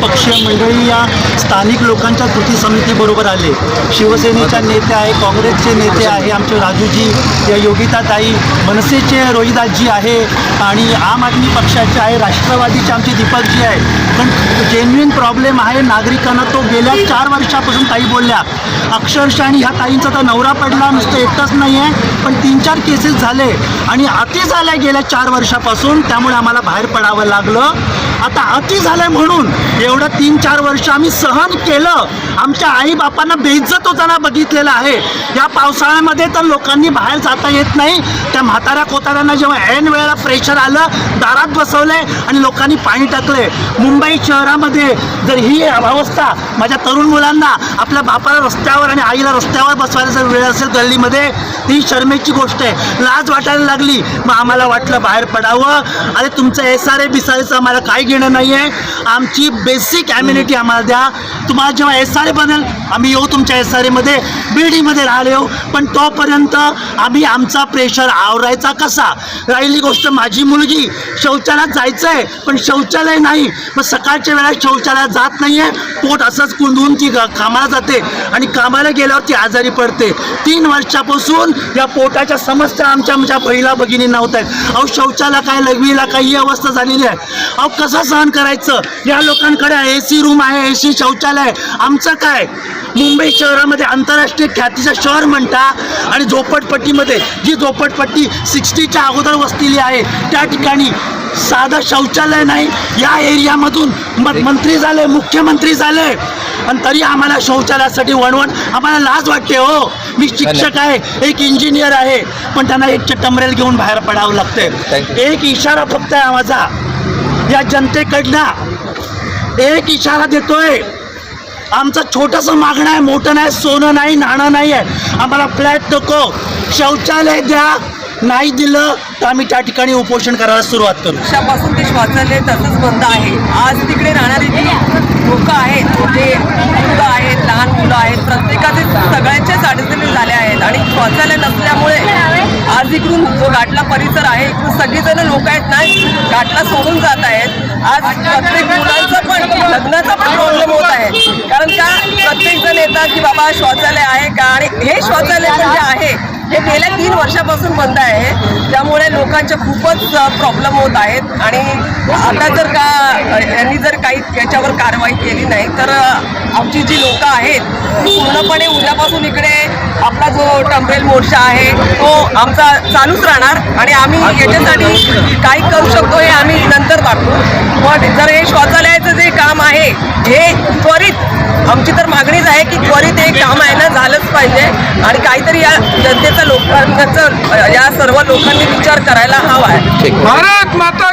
Papá. सर्वपक्षीय मंडळी या स्थानिक लोकांच्या कृती समितीबरोबर आले. शिवसेनेच्या नेते आहे काँग्रेसचे नेते आहे आमचे राजूजी या योगिताताई मनसेचे रोहिदासजी आहे आणि आम आदमी पक्षाचे आहे राष्ट्रवादीचे आमचे दीपकजी आहे. पण जेन्युईन प्रॉब्लेम आहे नागरिकांना तो गेल्या चार वर्षापासून ताई बोलल्या. अक्षरशः आणि ह्या ताईंचा तर नवरा पडला नुसतं एकटाच नाही आहे पण तीन चार केसेस झाले आणि अति झाल्या गेल्या चार वर्षापासून त्यामुळे आम्हाला बाहेर पडावं लागलं. आता अति झालंय म्हणून एवढं तीन चार वर्ष आम्ही सहन केलं. आमच्या आईबापांना बेइज्जत होताना बघितलेलं आहे. या पावसाळ्यामध्ये तर लोकांनी बाहेर जाता येत नाही. त्या म्हाताऱ्या कोताऱ्यांना जेव्हा ऐन वेळेला प्रेशर आलं दारात बसवलंय आणि लोकांनी पाणी टाकलंय. मुंबई शहरामध्ये जर ही अवस्था माझ्या तरुण मुलांना आपल्या बापाला रस्त्यावर आणि आईला रस्त्यावर बसवायला जर वेळ असेल गल्लीमध्ये ती शर्मेची गोष्ट आहे. लाज वाटायला लागली. मग आम्हाला वाटलं बाहेर पडावं. अरे तुमचं एस आर ए बिसारेचं आम्हाला काय घेणं नाही आहे आमची बेसिक बेसिक ॲम्युनिटी आम्हाला द्या. तुम्हाला जेव्हा एस आर ए बनेल आम्ही येऊ तुमच्या एस आर एमध्ये बिल्डिंगमध्ये राहिलो येऊ. पण तोपर्यंत आम्ही आमचा प्रेशर आवरायचा कसा? राहिली गोष्ट माझी मुलगी. शौचालयात जायचं आहे पण शौचालय नाही. मग सकाळच्या वेळेला शौचालयात जात नाही आहे पोट असंच कुंदून ती ग- कामाला जाते. आणि कामाला गेल्यावर ती आजारी पडते. तीन वर्षापासून या पोटाच्या समस्या आमच्या आमच्या पहिला भगिनींना होत आहेत. अहो शौचालय काय लघवीला काही ही अवस्था झालेली आहे? अहो कसं सहन करायचं? या लोकांकडे ए सी रूम आहे ए सी शौचालय आमचं काय? मुंबई शहरामध्ये आंतरराष्ट्रीय ख्यातीचं शहर म्हणता आणि झोपडपट्टीमध्ये जी झोपडपट्टी सिक्स्टीच्या अगोदर वसलेली आहे त्या ठिकाणी साधं शौचालय नाही. या एरियामधून म मंत्री झाले मुख्यमंत्री झाले. आणि तरी आम्हाला शौचालयासाठी वणवण आम्हाला लाज वाटते हो. मी शिक्षक आहे एक इंजिनियर आहे पण त्यांना एक चटमरेल घेऊन बाहेर पडावं लागतंय. एक इशारा फक्त आहे माझा. या जनतेकडनं एक इशारा देतोय. आमचं छोटंसं मागणं आहे मोठं नाही सोनं नाही नाणं नाही आहे. आम्हाला फ्लॅट नको. शौचालय द्या नाही दिलं तर आम्ही त्या ठिकाणी उपोषण करायला सुरुवात करू. वर्षापासून ते शौचालय तसंच बंद आहे. आज तिकडे राहणारी जी लोकं आहेत छोटे मुलं आहेत लहान मुलं आहेत प्रत्येकाचे सगळ्यांचेच अडचणी झाले आहेत. आणि शौचालय नसल्यामुळे आज इकडून जो घाटला परिसर आहे इकडून सगळीजण लोक आहेत ना घाटला सोडून जात आहेत. आज प्रत्येक मुलांचा पण लग्नाचा पण प्रॉब्लेम होत आहे. येतात शौचालय आहे का? आणि हे शौचालय जे आहे हे गेल्या तीन वर्षापासून बंद आहे. त्यामुळे लोकांचे खूपच प्रॉब्लेम होत आहेत. आणि आता जर का यांनी जर काही याच्यावर कारवाई केली नाही तर आमची जी लोकं आहेत ती पूर्णपणे उद्यापासून इकडे आपला जो टंबरेल मोर्चा आहे तो आमचा चालूच राहणार. आणि आम्ही याच्यासाठी काय करू शकतो हे आम्ही नंतर दाखवू पण जर हे शौचालयाचं जे काम आहे हे त्वरित आमची तर मागणीच आहे की त्वरित झालंच पाहिजे. आणि काहीतरी या जनतेचा लोकांचा या सर्व लोकांनी विचार करायला हवा आहे. भारत माता